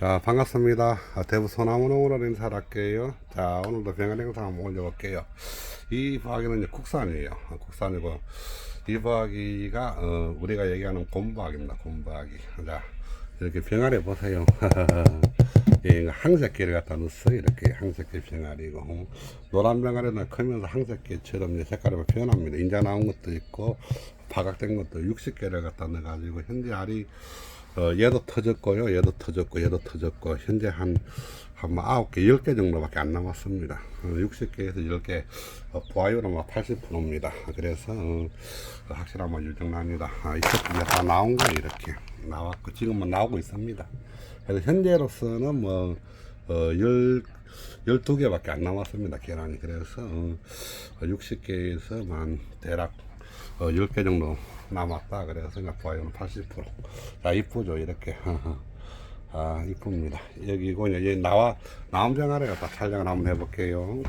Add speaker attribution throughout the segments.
Speaker 1: 자 반갑습니다. 아, 대부 소나무농으로 인사를 할게요. 자 오늘도 병원 영상 한번 올려볼게요. 이 부화기는 이제 국산이에요. 아, 국산이고 이 부화기가 어, 우리가 얘기하는 곰부화기입니다 곰부화기. 자 이렇게 병아리 보세요. 예, 항색기를 갖다 넣었어요 이렇게. 항색기 병아리고. 음, 노란 병아리는 크면서 이제 색깔이 변합니다. 인자 나온 것도 있고 바각된 것도 60개를 갖다 넣어가지고 현재 알이 어, 얘도 터졌고요. 얘도 터졌고, 얘도 터졌고, 현재 한, 한, 뭐, 9개, 10개 정도밖에 안 남았습니다. 어, 60개에서 10개, 어, 부하율은 뭐 80%입니다. 그래서, 어, 확실한 뭐 유정납니다. 아, 이쪽 다 나온 거 이렇게 나왔고, 지금은 나오고 있습니다. 그래서 현재로서는 뭐, 어, 열, 12개밖에 안 남았습니다. 계란이. 그래서, 어, 60개에서 만, 대략, 어, 10개 정도 남았다. 그래서 그냥 부하율은 80%. 자, 이쁘죠. 이렇게. 아, 이쁩니다. 여기고, 이제 나와, 나옴병아래 갖다 촬영을 한번 해볼게요.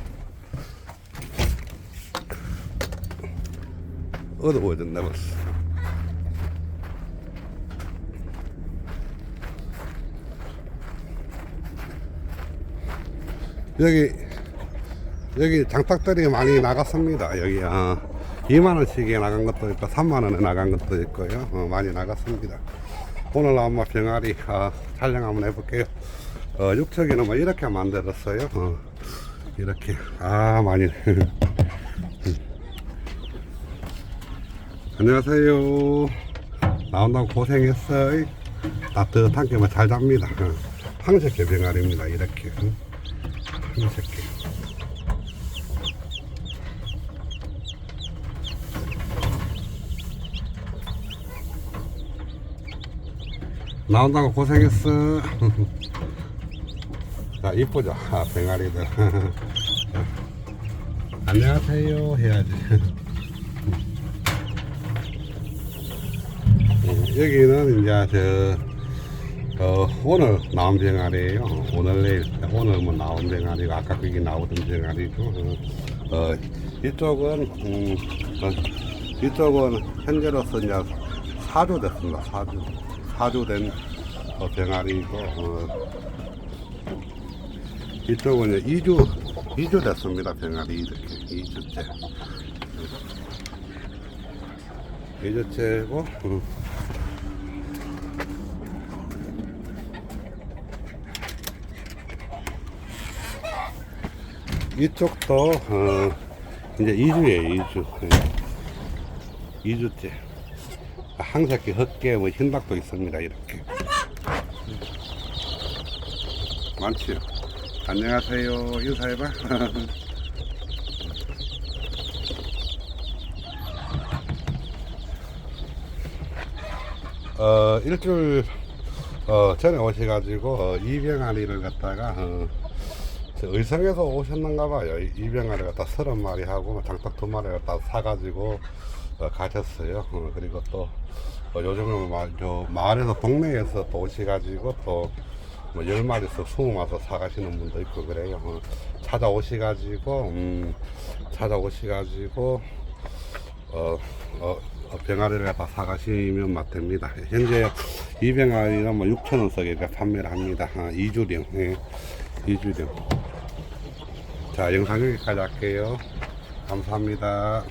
Speaker 1: 어두워졌네, 벌써. 여기, 여기 장탁들이 많이 나갔습니다. 여기, 아. 2만원씩에 나간 것도 있고 3만원에 나간 것도 있고요. 어, 많이 나갔습니다. 오늘 아마 병아리 아, 촬영 한번 해볼게요. 어, 육척이는 뭐 이렇게 만들었어요. 어, 이렇게 아 많이. 안녕하세요. 나온다고 고생했어요. 따뜻한 게뭐 잘 잡니다. 어, 황색계 병아리입니다. 이렇게. 어, 황색계 나온다고 고생했어. 자, 이쁘죠? 아, 병아리들. 안녕하세요. 해야지. 음, 여기는 이제 저, 어, 오늘 나온 병아리에요. 오늘 내일, 오늘 뭐 나온 병아리고, 아까 거기 나오던 병아리고, 어, 어, 이쪽은, 음, 어, 이쪽은 현재로서 이제 사주 됐습니다. 사주. 사주된 어, 병아리고 어, 이쪽은 이제 2주 2주 됐습니다 병아리 이렇게. 2주째. 2주째고 어. 이쪽도 어, 이제 2주예요 2주. 2주째 항색기 헛개 뭐 흰닭도 있습니다 이렇게. 많지요. 안녕하세요. 인사해봐. 어 일주일 어 전에 오셔가지고 어, 이병아리를 갖다가 어, 저 의성에서 오셨는가 봐요. 이병아리 갖다 서른 마리 하고 장닭 두 마리 갖다 사가지고 어, 가셨어요. 어, 그리고 또 어, 요즘은 마, 저 마을에서 동네에서 또 오셔가지고 또뭐 열 마리에서 스무 와서 사가시는 분도 있고 그래요. 어, 찾아오셔가지고 음, 찾아오셔가지고 어, 어, 어, 병아리를 갖다 사가시면 맞됩니다. 현재 이 병아리는 뭐 6천 원 썩에 판매를 합니다. 아, 2주령, 예, 2주령. 자, 영상 여기까지 할게요. 감사합니다.